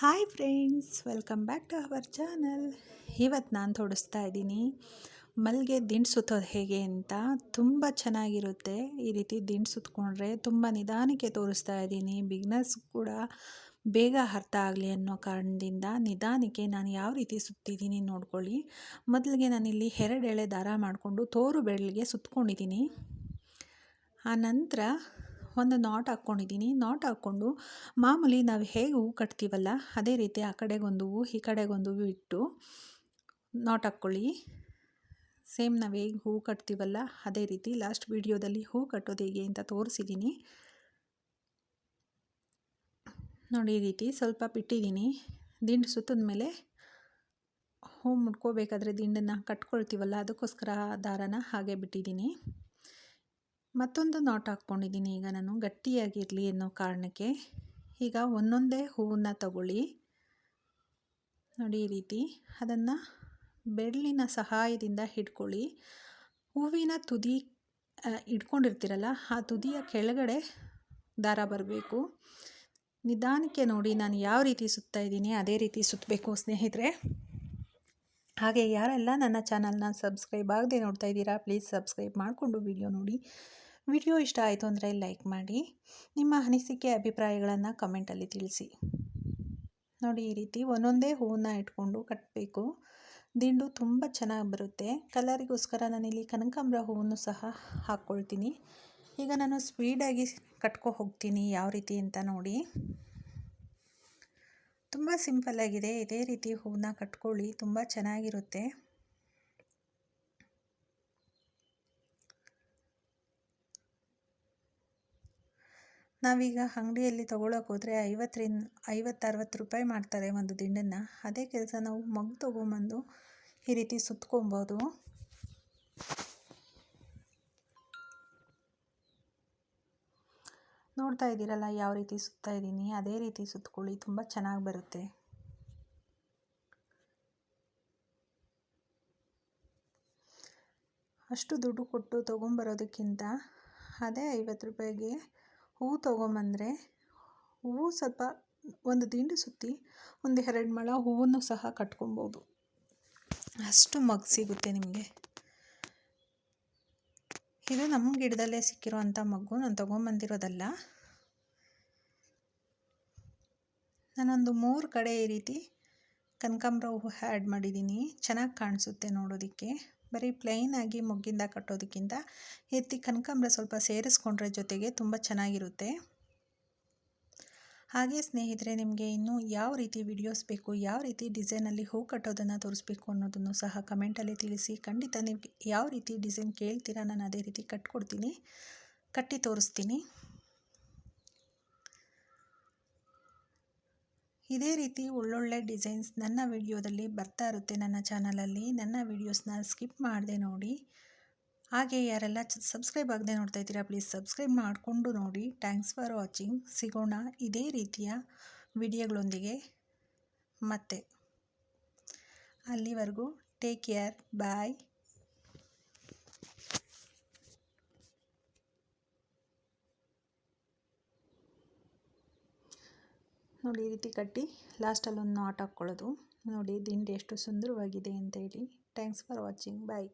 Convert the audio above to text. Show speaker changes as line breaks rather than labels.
Hi friends welcome back to our channel ಇವತ್ತು ನಾನು ತೋರಿಸ್ತಾ ಇದ್ದೀನಿ ಮಲ್ಲಿಗೆ ದಿಂಡು ಸುತ್ತೋದು ಹೇಗೆ ಅಂತ ತುಂಬ ಚೆನ್ನಾಗಿರುತ್ತೆ. ಈ ರೀತಿ ದಿಂಡು ಸುತ್ಕೊಂಡ್ರೆ ತುಂಬ ನಿಧಾನಕ್ಕೆ ತೋರಿಸ್ತಾ ಇದ್ದೀನಿ. ಬಿಗ್ನರ್ಸ್ ಕೂಡ ಬೇಗ ಅರ್ಥ ಆಗಲಿ ಅನ್ನೋ ಕಾರಣದಿಂದ ನಿಧಾನಕ್ಕೆ ನಾನು ಯಾವ ರೀತಿ ಸುತ್ತಿದ್ದೀನಿ ನೋಡ್ಕೊಳ್ಳಿ. ಮೊದಲಿಗೆ ನಾನಿಲ್ಲಿ ಎಳೆ ದಾರ ಮಾಡಿಕೊಂಡು ತೋರು ಬೆರಳಿಗೆ ಸುತ್ಕೊಂಡಿದ್ದೀನಿ. ಆ ನಂತರ ಒಂದು ನಾಟ್ ಹಾಕ್ಕೊಂಡಿದ್ದೀನಿ. ನಾಟ್ ಹಾಕ್ಕೊಂಡು ಮಾಮೂಲಿ ನಾವು ಹೇಗೆ ಹೂವು ಕಟ್ತೀವಲ್ಲ, ಅದೇ ರೀತಿ ಆ ಕಡೆಗೊಂದು ಹೂವು ಈ ಕಡೆಗೊಂದು ಹೂವು ಇಟ್ಟು ನಾಟ್ ಹಾಕ್ಕೊಳ್ಳಿ ಸೇಮ್ ನಾವು ಹೇಗೆ ಹೂವು ಕಟ್ತೀವಲ್ಲ, ಅದೇ ರೀತಿ ಲಾಸ್ಟ್ ವಿಡಿಯೋದಲ್ಲಿ ಹೂ ಕಟ್ಟೋದು ಹೇಗೆ ಅಂತ ತೋರಿಸಿದ್ದೀನಿ ನೋಡಿ ಈ ರೀತಿ ಸ್ವಲ್ಪ ಬಿಟ್ಟಿದ್ದೀನಿ ದಿಂಡು ಸುತ್ತದ ಮೇಲೆ ಹೂ ಮುಟ್ಕೋಬೇಕಾದ್ರೆ ದಿಂಡನ್ನು ಕಟ್ಕೊಳ್ತೀವಲ್ಲ, ಅದಕ್ಕೋಸ್ಕರ ದಾರನ ಹಾಗೆ ಬಿಟ್ಟಿದ್ದೀನಿ ಮತ್ತೊಂದು ನಾಟ್ ಹಾಕ್ಕೊಂಡಿದ್ದೀನಿ. ಈಗ ನಾನು ಗಟ್ಟಿಯಾಗಿರಲಿ ಅನ್ನೋ ಕಾರಣಕ್ಕೆ ಈಗ ಒಂದೊಂದೇ ಹೂವನ್ನು ತಗೊಳ್ಳಿ. ನೋಡಿ ಈ ರೀತಿ ಅದನ್ನು ಬೆರಳಿನ ಸಹಾಯದಿಂದ ಹಿಡ್ಕೊಳ್ಳಿ. ಹೂವಿನ ತುದಿ ಇಟ್ಕೊಂಡಿರ್ತೀರಲ್ಲ ಆ ತುದಿಯ ಕೆಳಗಡೆ ದಾರ ಬರಬೇಕು. ನಿಧಾನಕ್ಕೆ ನೋಡಿ ನಾನು ಯಾವ ರೀತಿ ಸುತ್ತಾ ಇದ್ದೀನಿ, ಅದೇ ರೀತಿ ಸುತ್ತಬೇಕು ಸ್ನೇಹಿತರೆ. ಹಾಗೆ ಯಾರೆಲ್ಲ ನನ್ನ ಚಾನಲ್ನ ಸಬ್ಸ್ಕ್ರೈಬ್ ಆಗದೆ ನೋಡ್ತಾ ಇದ್ದೀರಾ, ಪ್ಲೀಸ್ ಸಬ್ಸ್ಕ್ರೈಬ್ ಮಾಡಿಕೊಂಡು ವಿಡಿಯೋ ನೋಡಿ. ವಿಡಿಯೋ ಇಷ್ಟ ಆಯಿತು ಅಂದರೆ ಲೈಕ್ ಮಾಡಿ. ನಿಮ್ಮ ಅನಿಸಿಕೆ, ಅಭಿಪ್ರಾಯಗಳನ್ನು ಕಮೆಂಟಲ್ಲಿ ತಿಳಿಸಿ. ನೋಡಿ, ಈ ರೀತಿ ಒಂದೊಂದೇ ಹೂವನ್ನ ಇಟ್ಕೊಂಡು ಕಟ್ಟಬೇಕು ದಿಂಡು ತುಂಬ ಚೆನ್ನಾಗಿ ಬರುತ್ತೆ. ಕಲರಿಗೋಸ್ಕರ ನಾನಿಲ್ಲಿ ಕನಕಾಂಬ್ರ ಹೂವನ್ನು ಸಹ ಹಾಕ್ಕೊಳ್ತೀನಿ. ಈಗ ನಾನು ಸ್ಪೀಡಾಗಿ ಕಟ್ಕೊ ಹೋಗ್ತೀನಿ ಯಾವ ರೀತಿ ಅಂತ ನೋಡಿ. ತುಂಬ ಸಿಂಪಲ್ಲಾಗಿದೆ ಇದೇ ರೀತಿ ಹೂವನ್ನ ಕಟ್ಕೊಳ್ಳಿ. ತುಂಬ ಚೆನ್ನಾಗಿರುತ್ತೆ. ನಾವೀಗ ಅಂಗಡಿಯಲ್ಲಿ ತೊಗೊಳಕ್ಕೆ ಹೋದರೆ ಐವತ್ತರಿಂದ, ಐವತ್ತರವತ್ತು ರೂಪಾಯಿ ಮಾಡ್ತಾರೆ ಒಂದು ದಿಂಡನ್ನು. ಅದೇ ಕೆಲಸ ನಾವು ಮಗು ತೊಗೊಂಬಂದು ಈ ರೀತಿ ಸುತ್ಕೊಬೋದು. ನೋಡ್ತಾ ಇದ್ದೀರಲ್ಲ, ಯಾವ ರೀತಿ ಸುತ್ತಾ ಇದ್ದೀನಿ, ಅದೇ ರೀತಿ ಸುತ್ಕೊಳ್ಳಿ, ತುಂಬ ಚೆನ್ನಾಗಿ ಬರುತ್ತೆ. ಅಷ್ಟು ದುಡ್ಡು ಕೊಟ್ಟು ತೊಗೊಂಬರೋದಕ್ಕಿಂತ ಅದೇ ಐವತ್ತು ರೂಪಾಯಿಗೆ ಹೂವು ತೊಗೊಂಬಂದರೆ ಹೂವು ಸ್ವಲ್ಪ ಒಂದು ದಿಂಡು ಸುತ್ತಿ ಒಂದು ಎರಡು ಮೊಳ ಹೂವನ್ನು ಸಹ ಕಟ್ಕೊಬೋದು. ಅಷ್ಟು ಮಗ್ ಸಿಗುತ್ತೆ ನಿಮಗೆ. ಇದು ನಮ್ಮ ಗಿಡದಲ್ಲೇ ಸಿಕ್ಕಿರುವಂಥ ಮಗ್ಗು. ನಾನು ತೊಗೊಂಬಂದಿರೋದಲ್ಲ. ನಾನೊಂದು ಮೂರು ಕಡೆ ಈ ರೀತಿ ಕನಕಾಂಬ್ರ ಹೂವು ಆ್ಯಡ್ ಮಾಡಿದ್ದೀನಿ. ಚೆನ್ನಾಗಿ ಕಾಣಿಸುತ್ತೆ ನೋಡೋದಕ್ಕೆ. ಬರೀ ಪ್ಲೈನಾಗಿ ಮೊಗ್ಗಿಂದ ಕಟ್ಟೋದಕ್ಕಿಂತ ಎತ್ತಿ ಕನಕಾಂಬ್ರ ಸ್ವಲ್ಪ ಸೇರಿಸ್ಕೊಂಡ್ರೆ ಜೊತೆಗೆ ತುಂಬ ಚೆನ್ನಾಗಿರುತ್ತೆ. ಹಾಗೆ ಸ್ನೇಹಿತರೆ, ನಿಮಗೆ ಇನ್ನೂ ಯಾವ ರೀತಿ ವಿಡಿಯೋಸ್ ಬೇಕು, ಯಾವ ರೀತಿ ಡಿಸೈನಲ್ಲಿ ಹೂ ಕಟ್ಟೋದನ್ನು ತೋರಿಸ್ಬೇಕು ಅನ್ನೋದನ್ನು ಸಹ ಕಮೆಂಟಲ್ಲಿ ತಿಳಿಸಿ. ಖಂಡಿತ ನೀವು ಯಾವ ರೀತಿ ಡಿಸೈನ್ ಕೇಳ್ತೀರಾ ನಾನು ಅದೇ ರೀತಿ ಕಟ್ಕೊಡ್ತೀನಿ, ಕಟ್ಟಿ ತೋರಿಸ್ತೀನಿ. ಇದೇ ರೀತಿ ಒಳ್ಳೊಳ್ಳೆ ಡಿಸೈನ್ಸ್ ನನ್ನ ವಿಡಿಯೋದಲ್ಲಿ ಬರ್ತಾ ಇರುತ್ತೆ ನನ್ನ ಚಾನಲಲ್ಲಿ ನನ್ನ ವಿಡಿಯೋಸ್ನ ಸ್ಕಿಪ್ ಮಾಡದೆ ನೋಡಿ. ಹಾಗೆ ಯಾರೆಲ್ಲ ಸಬ್ಸ್ಕ್ರೈಬ್ ಆಗದೆ ನೋಡ್ತಾ ಇದ್ದೀರಾ ಪ್ಲೀಸ್ ಸಬ್ಸ್ಕ್ರೈಬ್ ಮಾಡಿಕೊಂಡು ನೋಡಿ. ಥ್ಯಾಂಕ್ಸ್ ಫಾರ್ ವಾಚಿಂಗ್ ಸಿಗೋಣ ಇದೇ ರೀತಿಯ ವಿಡಿಯೋಗಳೊಂದಿಗೆ. ಮತ್ತೆ ಅಲ್ಲಿವರೆಗೂ ಟೇಕ್ ಕೇರ್ ಬಾಯ್ ನೋಡಿ ಈ ರೀತಿ ಕಟ್ಟಿ ಲಾಸ್ಟಲ್ಲೊಂದು ನಾಟ್ ಹಾಕ್ಕೊಳ್ಳೋದು. ನೋಡಿ, ದಿಂಡು ಎಷ್ಟು ಸುಂದರವಾಗಿದೆ ಅಂತ ಹೇಳಿ. Thanks for watching bye